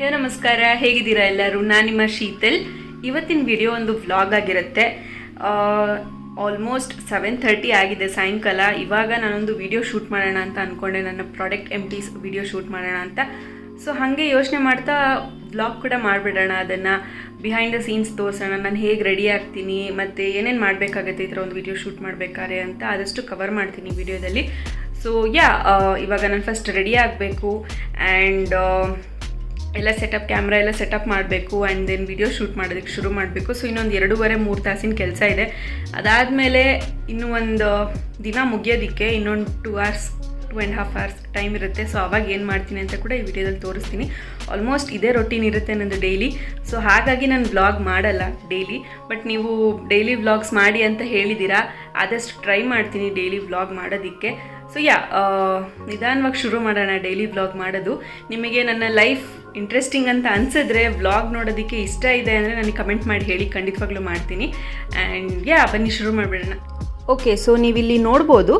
ಹೇ ನಮಸ್ಕಾರ, ಹೇಗಿದ್ದೀರಾ ಎಲ್ಲರೂ? ನಾನು ನಿಮ್ಮ ಶೀತಲ್. ಇವತ್ತಿನ ವಿಡಿಯೋ ಒಂದು ವ್ಲಾಗ್ ಆಗಿರುತ್ತೆ. ಆಲ್ಮೋಸ್ಟ್ ಸೆವೆನ್ ಥರ್ಟಿ ಆಗಿದೆ ಸಾಯಂಕಾಲ. ಇವಾಗ ನಾನೊಂದು ವಿಡಿಯೋ ಶೂಟ್ ಮಾಡೋಣ ಅಂತ ಅಂದ್ಕೊಂಡೆ ನನ್ನ product empties video shoot ಮಾಡೋಣ ಅಂತ. ಸೊ ಹಾಗೆ ಯೋಚನೆ ಮಾಡ್ತಾ ವ್ಲಾಗ್ ಕೂಡ ಮಾಡಿಬಿಡೋಣ. ಅದನ್ನು ಬಿಹೈಂಡ್ ದ ಸೀನ್ಸ್ ತೋರಿಸೋಣ. ನಾನು ಹೇಗೆ ರೆಡಿ ಆಗ್ತೀನಿ, ಮತ್ತು ಏನೇನು ಮಾಡಬೇಕಾಗತ್ತೆ ಈ ಥರ ಒಂದು ವಿಡಿಯೋ ಶೂಟ್ ಮಾಡಬೇಕಾದ್ರೆ ಅಂತ ಆದಷ್ಟು ಕವರ್ ಮಾಡ್ತೀನಿ ವಿಡಿಯೋದಲ್ಲಿ ಸೊ ಯಾ ಇವಾಗ ನಾನು ಫಸ್ಟ್ ರೆಡಿ ಆಗಬೇಕು. ಆ್ಯಂಡ್ ಎಲ್ಲ ಸೆಟಪ್ ಕ್ಯಾಮ್ರಾ ಎಲ್ಲ ಸೆಟಪ್ ಮಾಡಬೇಕು ಆ್ಯಂಡ್ ದೆನ್ ವಿಡಿಯೋ ಶೂಟ್ ಮಾಡೋದಕ್ಕೆ ಶುರು ಮಾಡಬೇಕು. ಸೊ ಇನ್ನೊಂದು ಎರಡೂವರೆ, ಮೂರು ತಾಸಿನ ಕೆಲಸ ಇದೆ. ಅದಾದಮೇಲೆ ಇನ್ನೂ ಒಂದು ದಿನ ಮುಗಿಯೋದಕ್ಕೆ ಇನ್ನೊಂದು two hours two and half hours time ಇರುತ್ತೆ. ಸೊ ಅವಾಗ ಏನು ಮಾಡ್ತೀನಿ ಅಂತ ಕೂಡ ಈ ವಿಡಿಯೋದಲ್ಲಿ ತೋರಿಸ್ತೀನಿ. ಆಲ್ಮೋಸ್ಟ್ ಇದೇ ರೊಟೀನ್ ಇರುತ್ತೆ ನನ್ನದು ಡೈಲಿ ಸೊ ಹಾಗಾಗಿ ನಾನು ವ್ಲಾಗ್ ಮಾಡಲ್ಲ ಡೈಲಿ ಬಟ್ ನೀವು ಡೈಲಿ ವ್ಲಾಗ್ಸ್ ಮಾಡಿ ಅಂತ ಹೇಳಿದ್ದೀರಾ ಆದಷ್ಟು ಟ್ರೈ ಮಾಡ್ತೀನಿ ಡೈಲಿ ವ್ಲಾಗ್ ಮಾಡೋದಕ್ಕೆ. ಸೊ ಯಾ ನಿಧಾನವಾಗಿ ಶುರು ಮಾಡೋಣ ಡೈಲಿ ಬ್ಲಾಗ್ ಮಾಡೋದು. ನಿಮಗೆ ನನ್ನ ಲೈಫ್ ಇಂಟ್ರೆಸ್ಟಿಂಗ್ ಅಂತ ಅನಿಸಿದ್ರೆ ವ್ಲಾಗ್ ನೋಡೋದಕ್ಕೆ ಇಷ್ಟ ಇದೆ ಅಂದರೆ ನನಗೆ ಕಮೆಂಟ್ ಮಾಡಿ ಹೇಳಿ, ಖಂಡಿತವಾಗ್ಲೂ ಮಾಡ್ತೀನಿ. ಆ್ಯಂಡ್ ಯಾ ಬನ್ನಿ, ಶುರು ಮಾಡಿಬಿಡೋಣ. ಓಕೆ ಸೊ ನೀವಿಲ್ಲಿ ನೋಡ್ಬೋದು,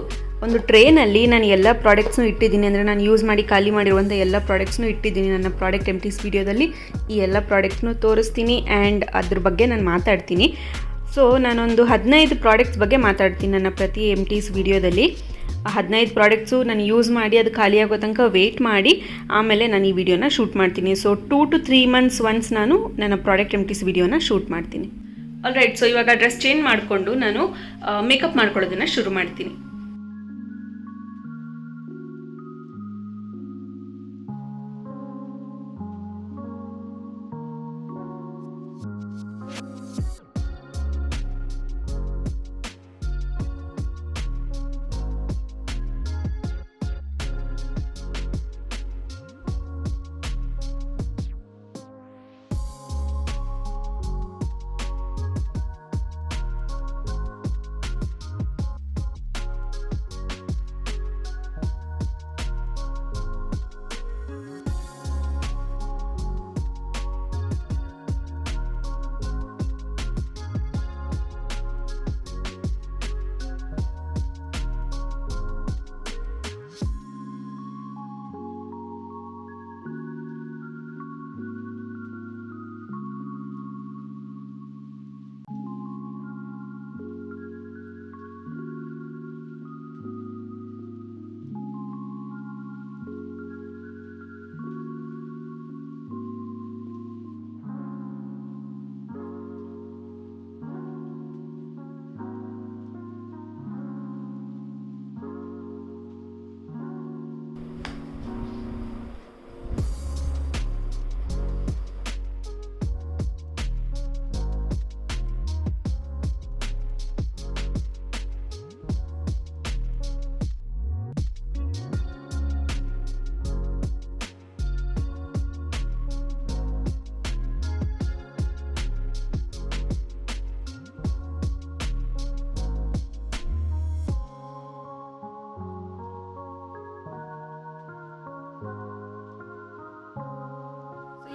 ಒಂದು ಟ್ರೇನಲ್ಲಿ ನಾನು ಎಲ್ಲ ಪ್ರಾಡಕ್ಟ್ಸ್ನು ಇಟ್ಟಿದ್ದೀನಿ ಅಂದರೆ ನಾನು ಯೂಸ್ ಮಾಡಿ, ಖಾಲಿ ಮಾಡಿರುವಂಥ ಎಲ್ಲ ಪ್ರಾಡಕ್ಟ್ಸ್ನು ಇಟ್ಟಿದ್ದೀನಿ ನನ್ನ ಪ್ರಾಡಕ್ಟ್ ಎಂ ಟಿಸ್ ವಿಡಿಯೋದಲ್ಲಿ ಈ ಎಲ್ಲ ಪ್ರಾಡಕ್ಟ್ನು ತೋರಿಸ್ತೀನಿ ಆ್ಯಂಡ್ ಅದ್ರ ಬಗ್ಗೆ ನಾನು ಮಾತಾಡ್ತೀನಿ. ಸೊ ನಾನೊಂದು ಹದಿನೈದು ಪ್ರಾಡಕ್ಟ್ಸ್ ಬಗ್ಗೆ ಮಾತಾಡ್ತೀನಿ ನನ್ನ ಪ್ರತಿ ಎಂ ವೀಡಿಯೋದಲ್ಲಿ ಹದಿನೈದು ಪ್ರಾಡಕ್ಟ್ಸು ನಾನು ಯೂಸ್ ಮಾಡಿ ಅದು ಖಾಲಿಯಾಗೋ ತನಕ ವೇಟ್ ಮಾಡಿ, ಆಮೇಲೆ ನಾನು ಈ ವಿಡಿಯೋನ ಶೂಟ್ ಮಾಡ್ತೀನಿ. So two to three months once ನಾನು ನನ್ನ ಪ್ರಾಡಕ್ಟ್ ಎಂ ಟಿಸ್ ವಿಡಿಯೋನ ಶೂಟ್ ಮಾಡ್ತೀನಿ. ಆಲ್ ರೈಟ್ ಸೊ ಇವಾಗ ಡ್ರೆಸ್ ಚೇಂಜ್ ಮಾಡಿಕೊಂಡು ನಾನು ಮೇಕಪ್ ಮಾಡ್ಕೊಳ್ಳೋದನ್ನು ಶುರು ಮಾಡ್ತೀನಿ.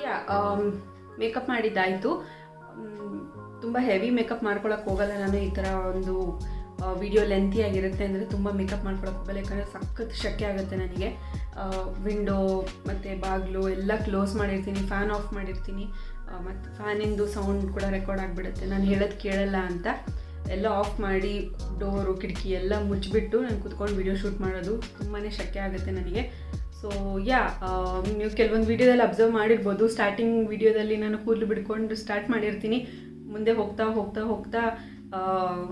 ಯಾ ಮೇಕಪ್ ಮಾಡಿದ್ದಾಯಿತು. ತುಂಬ ಹೆವಿ ಮೇಕಪ್ ಮಾಡ್ಕೊಳಕ್ಕೆ ಹೋಗಲ್ಲ ನಾನು, ಈ ಥರ ಒಂದು ವಿಡಿಯೋ ಲೆಂತಿ ಆಗಿರುತ್ತೆ ಅಂದರೆ ತುಂಬ ಮೇಕಪ್ ಮಾಡ್ಕೊಳಕ್ಕೆ ಹೋಗಲ್ಲ, ಯಾಕಂದರೆ ಸಖತ್ ಶೆಕೆ ಆಗುತ್ತೆ ನನಗೆ. ವಿಂಡೋ ಮತ್ತು ಬಾಗಿಲು ಎಲ್ಲ ಕ್ಲೋಸ್ ಮಾಡಿರ್ತೀನಿ ಫ್ಯಾನ್ ಆಫ್ ಮಾಡಿರ್ತೀನಿ. ಮತ್ತು ಫ್ಯಾನಿಂದು ಸೌಂಡ್ ಕೂಡ ರೆಕಾರ್ಡ್ ಆಗಿಬಿಡುತ್ತೆ. ನಾನು ಹೇಳೋದು ಕೇಳಲ್ಲ ಅಂತ. ಎಲ್ಲ ಆಫ್ ಮಾಡಿ ಡೋರು ಕಿಟಕಿ ಎಲ್ಲ ಮುಚ್ಚಿಬಿಟ್ಟು ನಾನು ಕುತ್ಕೊಂಡು ವಿಡಿಯೋ ಶೂಟ್ ಮಾಡೋದು ತುಂಬಾ ಶೆಕೆ ಆಗುತ್ತೆ ನನಗೆ. ಸೊ ಯಾ ನೀವು ಕೆಲವೊಂದು ವೀಡಿಯೋದಲ್ಲಿ ಅಬ್ಸರ್ವ್ ಮಾಡಿರ್ಬೋದು. ಸ್ಟಾರ್ಟಿಂಗ್ ವೀಡಿಯೋದಲ್ಲಿ ನಾನು ಕೂದಲು ಬಿಡ್ಕೊಂಡು ಸ್ಟಾರ್ಟ್ ಮಾಡಿರ್ತೀನಿ. ಮುಂದೆ ಹೋಗ್ತಾ ಹೋಗ್ತಾ ಹೋಗ್ತಾ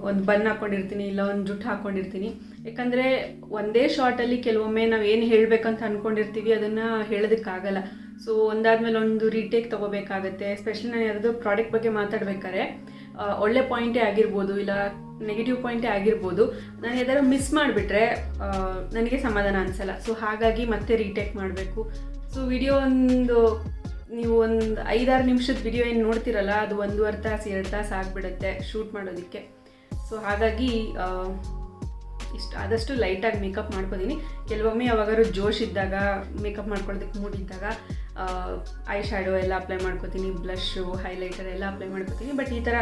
ಒಂದು ಬನ್ ಹಾಕ್ಕೊಂಡಿರ್ತೀನಿ ಇಲ್ಲ ಒಂದು ಜುಟ್ಟು ಹಾಕ್ಕೊಂಡಿರ್ತೀನಿ ಯಾಕಂದರೆ ಒಂದೇ ಶಾರ್ಟಲ್ಲಿ ಕೆಲವೊಮ್ಮೆ ನಾವು ಏನು ಹೇಳಬೇಕಂತ ಅಂದ್ಕೊಂಡಿರ್ತೀವಿ ಅದನ್ನು ಹೇಳೋದಕ್ಕಾಗಲ್ಲ. ಸೊ ಒಂದಾದಮೇಲೆ ಒಂದು ರೀಟೇಕ್ ತೊಗೋಬೇಕಾಗತ್ತೆ. ಎಸ್ಪೆಷಲಿ ನಾನು ಯಾವುದೋ ಪ್ರಾಡಕ್ಟ್ ಬಗ್ಗೆ ಮಾತಾಡ್ಬೇಕಾದ್ರೆ ಒಳ್ಳೆ ಪಾಯಿಂಟೇ ಆಗಿರ್ಬೋದು, ಇಲ್ಲ ನೆಗೆಟಿವ್ ಪಾಯಿಂಟೇ ಆಗಿರ್ಬೋದು. ನಾನು ಯಾವ್ದಾದ್ರು ಮಿಸ್ ಮಾಡಿಬಿಟ್ರೆ ನನಗೆ ಸಮಾಧಾನ ಅನಿಸಲ್ಲ. ಸೊ ಹಾಗಾಗಿ ಮತ್ತೆ ರೀಟೇಕ್ ಮಾಡಬೇಕು. ಸೊ ವಿಡಿಯೋ ಒಂದು, ನೀವು ಒಂದು ಐದಾರು ನಿಮಿಷದ ವಿಡಿಯೋ ಏನು ನೋಡ್ತಿರಲ್ಲ, ಅದು ಒಂದೂವರೆ ತಾಸು, ಎರಡು ತಾಸು ಆಗಿಬಿಡುತ್ತೆ ಶೂಟ್ ಮಾಡೋದಕ್ಕೆ. ಸೊ ಹಾಗಾಗಿ ಇಷ್ಟು ಆದಷ್ಟು ಲೈಟಾಗಿ ಮೇಕಪ್ ಮಾಡ್ಕೊತೀನಿ. ಕೆಲವೊಮ್ಮೆ ಯಾವಾಗಾದ್ರು ಜೋಶ್ ಇದ್ದಾಗ ಮೇಕಪ್ ಮಾಡ್ಕೊಳ್ಳೋದಕ್ಕೆ ಮೂಡ್ ಇದ್ದಾಗ ಐ ಶ್ಯಾಡೋ ಎಲ್ಲ ಅಪ್ಲೈ ಮಾಡ್ಕೋತೀನಿ ಬ್ಲಷು ಹೈಲೈಟರ್ ಎಲ್ಲ ಅಪ್ಲೈ ಮಾಡ್ಕೋತೀನಿ. ಬಟ್ ಈ ಥರ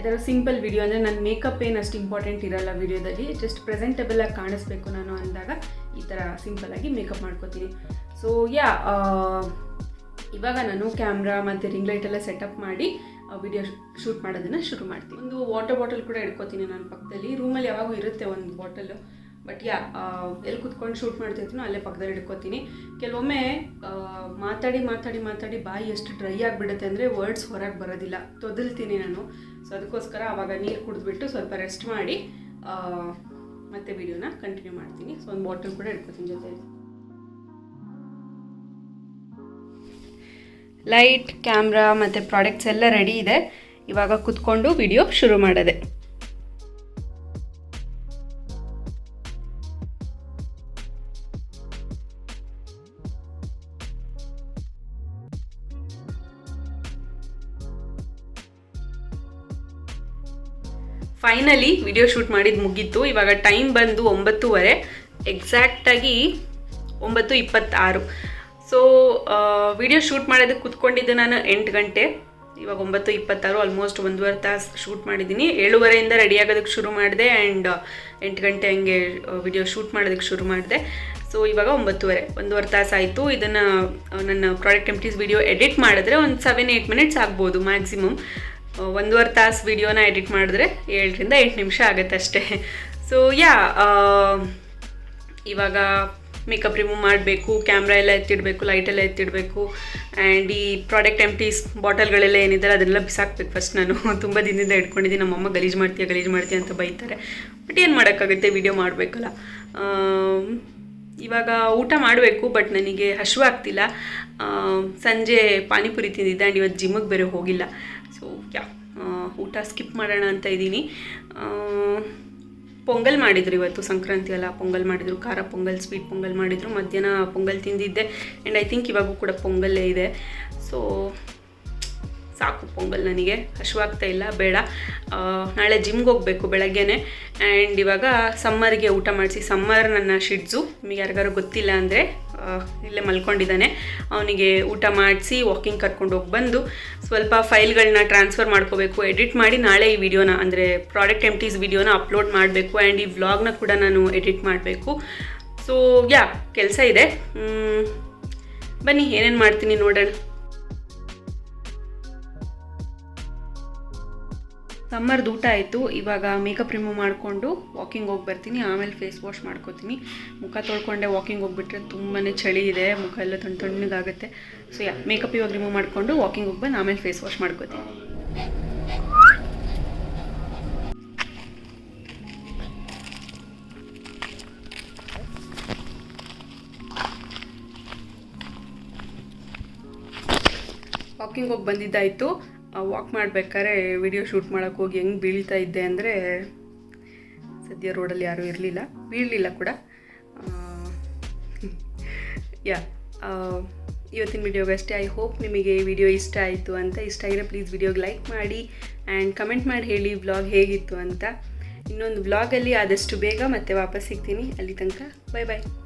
ಇದರ ಸಿಂಪಲ್ ವಿಡಿಯೋ ಅಂದರೆ ನನ್ನ ಮೇಕಪ್ ಏನು ಅಷ್ಟು ಇಂಪಾರ್ಟೆಂಟ್ ಇರೋಲ್ಲ ವಿಡಿಯೋದಲ್ಲಿ ಜಸ್ಟ್ ಪ್ರೆಸೆಂಟೇಬಲ್ ಆಗಿ ಕಾಣಿಸ್ಬೇಕು ನಾನು ಅಂದಾಗ ಈ ಥರ ಸಿಂಪಲ್ಲಾಗಿ ಮೇಕಪ್ ಮಾಡ್ಕೋತೀನಿ. ಸೊ ಯಾ ಇವಾಗ ನಾನು ಕ್ಯಾಮ್ರಾ ಮತ್ತು ರಿಂಗ್ ಲೈಟ್ ಎಲ್ಲ ಸೆಟಪ್ ಮಾಡಿ ವಿಡಿಯೋ ಶೂಟ್ ಮಾಡೋದನ್ನು ಶುರು ಮಾಡ್ತೀನಿ. ಒಂದು ವಾಟರ್ ಬಾಟಲ್ ಕೂಡ ಇಟ್ಕೋತೀನಿ ನಾನು ಪಕ್ಕದಲ್ಲಿ. ರೂಮಲ್ಲಿ ಯಾವಾಗೂ ಇರುತ್ತೆ ಒಂದು ಬಾಟಲು ಬಟ್ ಯಾ ಎಲ್ಲಿ ಕುತ್ಕೊಂಡು ಶೂಟ್ ಮಾಡ್ತಿರ್ತೀನೋ ಅಲ್ಲೇ ಪಕ್ಕದಲ್ಲಿ ಇಟ್ಕೋತೀನಿ ಕೆಲವೊಮ್ಮೆ ಮಾತಾಡಿ ಮಾತಾಡಿ ಮಾತಾಡಿ ಬಾಯಿ ಎಷ್ಟು ಡ್ರೈ ಆಗಿಬಿಡುತ್ತೆ ಅಂದರೆ ವರ್ಡ್ಸ್ ಹೊರಗೆ ಬರೋದಿಲ್ಲ. ತೊದಲ್ತೀನಿ ನಾನು. ಸೊ ಅದಕ್ಕೋಸ್ಕರ ಆವಾಗ ನೀರು ಕುಡಿದ್ಬಿಟ್ಟು ಸ್ವಲ್ಪ ರೆಸ್ಟ್ ಮಾಡಿ ಮತ್ತೆ ವಿಡಿಯೋನ ಕಂಟಿನ್ಯೂ ಮಾಡ್ತೀನಿ. ಸೊ ಒಂದು ಬಾಟಲ್ ಕೂಡ ಇಟ್ಕೋತೀನಿ ಜೊತೆಯಲ್ಲಿ. ಲೈಟ್, ಕ್ಯಾಮ್ರಾ ಮತ್ತು ಪ್ರಾಡಕ್ಟ್ಸ್ ಎಲ್ಲ ರೆಡಿ ಇದೆ. ಇವಾಗ ಕುತ್ಕೊಂಡು ವಿಡಿಯೋ ಶುರು ಮಾಡೋದೆ. ಫೈನಲಿ ವಿಡಿಯೋ ಶೂಟ್ ಮಾಡಿದ್ದು ಮುಗೀತು. ಇವಾಗ ಟೈಮ್ ಬಂದು ಒಂಬತ್ತುವರೆ. ಎಕ್ಸಾಕ್ಟಾಗಿ ಒಂಬತ್ತು ಇಪ್ಪತ್ತಾರು. ಸೊ ವಿಡಿಯೋ ಶೂಟ್ ಮಾಡೋದಕ್ಕೆ ಕುತ್ಕೊಂಡಿದ್ದೆ ನಾನು ಎಂಟು ಗಂಟೆ. ಇವಾಗ ಒಂಬತ್ತು ಇಪ್ಪತ್ತಾರು ಆಲ್ಮೋಸ್ಟ್ ಒಂದೂವರೆ ತಾಸು ಶೂಟ್ ಮಾಡಿದ್ದೀನಿ. ಏಳುವರೆಯಿಂದ ರೆಡಿ ಆಗೋದಕ್ಕೆ ಶುರು ಮಾಡಿದೆ ಆ್ಯಂಡ್ ಎಂಟು ಗಂಟೆ ಹಂಗೆ ವಿಡಿಯೋ ಶೂಟ್ ಮಾಡೋದಕ್ಕೆ ಶುರು ಮಾಡಿದೆ. ಸೊ ಇವಾಗ ಒಂಬತ್ತುವರೆ, ಒಂದೂವರೆ ತಾಸು ಆಯಿತು. ಇದನ್ನು ನನ್ನ ಪ್ರಾಡಕ್ಟ್ ಎಂಪ್ಟೀಸ್ ವಿಡಿಯೋ ಎಡಿಟ್ ಮಾಡಿದ್ರೆ ಒಂದು ಸೆವೆನ್ ಏಯ್ಟ್ ಮಿನಿಟ್ಸ್ ಆಗ್ಬೋದು ಮ್ಯಾಕ್ಸಿಮಮ್ ಒಂದೂವರೆ ತಾಸು ವಿಡಿಯೋನ ಎಡಿಟ್ ಮಾಡಿದ್ರೆ ಏಳರಿಂದ ಎಂಟು ನಿಮಿಷ ಆಗುತ್ತೆ ಅಷ್ಟೇ. ಸೊ ಯಾ ಇವಾಗ ಮೇಕಪ್ ರಿಮೂವ್ ಮಾಡಬೇಕು, ಕ್ಯಾಮ್ರಾ ಎಲ್ಲ ಎತ್ತಿಡಬೇಕು ಲೈಟ್ ಎಲ್ಲ ಎತ್ತಿಡಬೇಕು ಆ್ಯಂಡ್ ಈ ಪ್ರಾಡಕ್ಟ್ ಎಂಟೀಸ್ ಬಾಟಲ್ಗಳೆಲ್ಲ ಏನಿದ್ದಾರೆ ಅದನ್ನೆಲ್ಲ ಬಿಸಾಕ್ಬೇಕು ಫಸ್ಟ್ ನಾನು. ತುಂಬ ದಿನದಿಂದ ಇಟ್ಕೊಂಡಿದ್ದೀನಿ ನಮ್ಮಮ್ಮ ಗಲೀಜು ಮಾಡ್ತೀಯ ಗಲೀಜು ಮಾಡ್ತೀಯ ಅಂತ ಬೈತಾರೆ. ಬಟ್ ಏನು ಮಾಡೋಕ್ಕಾಗುತ್ತೆ? ವಿಡಿಯೋ ಮಾಡಬೇಕಲ್ಲ. ಇವಾಗ ಊಟ ಮಾಡಬೇಕು ಬಟ್ ನನಗೆ ಹಶು ಆಗ್ತಿಲ್ಲ. ಸಂಜೆ ಪಾನಿಪುರಿ ತಿಂದಿದ್ದೆ ಆ್ಯಂಡ್ ಇವತ್ತು ಜಿಮ್ಮಿಗೆ ಬೇರೆ ಹೋಗಿಲ್ಲ. ಸೊ ಯಾ ಊಟ ಸ್ಕಿಪ್ ಮಾಡೋಣ ಅಂತ ಇದ್ದೀನಿ. ಪೊಂಗಲ್ ಮಾಡಿದ್ರು ಇವತ್ತು ಸಂಕ್ರಾಂತಿ ಅಲ್ಲ, ಪೊಂಗಲ್ ಮಾಡಿದರು, ಖಾರ ಪೊಂಗಲ್ ಸ್ವೀಟ್ ಪೊಂಗಲ್ ಮಾಡಿದರು, ಮಧ್ಯಾಹ್ನ ಪೊಂಗಲ್ ತಿಂದಿದ್ದೆ ಆ್ಯಂಡ್ ಐ ಥಿಂಕ್ ಇವಾಗೂ ಕೂಡ ಪೊಂಗಲ್ಲೇ ಇದೆ. ಸೊ ಸಾಕು ಪೊಂಗಲ್ ನನಗೆ. ಹಶುವಾಗ್ತಾ ಇಲ್ಲ, ಬೇಡ. ನಾಳೆ ಜಿಮ್ಗೆ ಹೋಗಬೇಕು ಬೆಳಗ್ಗೆನೆ. ಆ್ಯಂಡ್ ಇವಾಗ ಸಮ್ಮರ್ಗೆ ಊಟ ಮಾಡಿಸಿ ಸಮ್ಮರ್ ನನ್ನ ಶಿಡ್ಸು ನಿಮಗೆ ಯಾರಿಗಾರು ಗೊತ್ತಿಲ್ಲ ಅಂದರೆ ಇಲ್ಲೇ ಮಲ್ಕೊಂಡಿದ್ದಾನೆ. ಅವನಿಗೆ ಊಟ ಮಾಡಿಸಿ ವಾಕಿಂಗ್ ಕರ್ಕೊಂಡು ಹೋಗಿ ಬಂದು, ಸ್ವಲ್ಪ ಫೈಲ್ಗಳನ್ನ ಟ್ರಾನ್ಸ್ಫರ್ ಮಾಡ್ಕೋಬೇಕು. ಎಡಿಟ್ ಮಾಡಿ ನಾಳೆ ಈ ವಿಡಿಯೋನ ಅಂದರೆ ಪ್ರಾಡಕ್ಟ್ ಎಂಟೀಸ್ ವಿಡಿಯೋನ ಅಪ್ಲೋಡ್ ಮಾಡಬೇಕು. ಆ್ಯಂಡ್ ಈ ವ್ಲಾಗ್ನ ಕೂಡ ನಾನು ಎಡಿಟ್ ಮಾಡಬೇಕು. ಸೊ ಯಾ ಕೆಲಸ ಇದೆ. ಬನ್ನಿ, ಏನೇನು ಮಾಡ್ತೀನಿ ನೋಡೋಣ. ಸಮ್ಮರ್ದು ಊಟ ಆಯಿತು. ಇವಾಗ ಮೇಕಪ್ ರಿಮೂವ್ ಮಾಡಿಕೊಂಡು ವಾಕಿಂಗ್ ಹೋಗಿ ಬರ್ತೀನಿ. ಆಮೇಲೆ ಫೇಸ್ ವಾಶ್ ಮಾಡ್ಕೋತೀನಿ. ಮುಖ ತೊಳ್ಕೊಂಡೆ ವಾಕಿಂಗ್ ಹೋಗ್ಬಿಟ್ರೆ ತುಂಬಾ ಚಳಿ ಇದೆ. ಮುಖ ಎಲ್ಲ ತಣ್ಣ ತಣ್ಣಗಾಗುತ್ತೆ. ಸೊ ಯಾ ಮೇಕಪ್ ಇವಾಗ ರಿಮೂವ್ ಮಾಡಿಕೊಂಡು ವಾಕಿಂಗ್ ಹೋಗಿ ಬಂದು ಆಮೇಲೆ ಫೇಸ್ ವಾಶ್ ಮಾಡ್ಕೋತೀನಿ. ವಾಕಿಂಗ್ ಹೋಗಿ ಬಂದಿದ್ದಾಯಿತು. ವಾಕ್ ಮಾಡಬೇಕಾದ್ರೆ ವಿಡಿಯೋ ಶೂಟ್ ಮಾಡೋಕ್ಕೆ ಹೋಗಿ ಹೆಂಗೆ ಬೀಳ್ತಾ ಇದ್ದೆ ಅಂದರೆ, ಸದ್ಯ ರೋಡಲ್ಲಿ ಯಾರೂ ಇರಲಿಲ್ಲ. ಬೀಳಲಿಲ್ಲ ಕೂಡ. ಯಾ ಇವತ್ತಿನ ವಿಡಿಯೋಗೆ ಅಷ್ಟೇ. ಐ ಹೋಪ್ ನಿಮಗೆ ಈ ವಿಡಿಯೋ ಇಷ್ಟ ಆಯಿತು ಅಂತ. ಇಷ್ಟ ಆಗಿರೋ ಪ್ಲೀಸ್ ವಿಡಿಯೋಗೆ ಲೈಕ್ ಮಾಡಿ ಆ್ಯಂಡ್ ಕಮೆಂಟ್ ಮಾಡಿ ಹೇಳಿ ವ್ಲಾಗ್ ಹೇಗಿತ್ತು ಅಂತ. ಇನ್ನೊಂದು ವ್ಲಾಗಲ್ಲಿ ಆದಷ್ಟು ಬೇಗ ಮತ್ತೆ ವಾಪಸ್ ಸಿಗ್ತೀನಿ. ಅಲ್ಲಿ ತನಕ ಬಾಯ್ ಬಾಯ್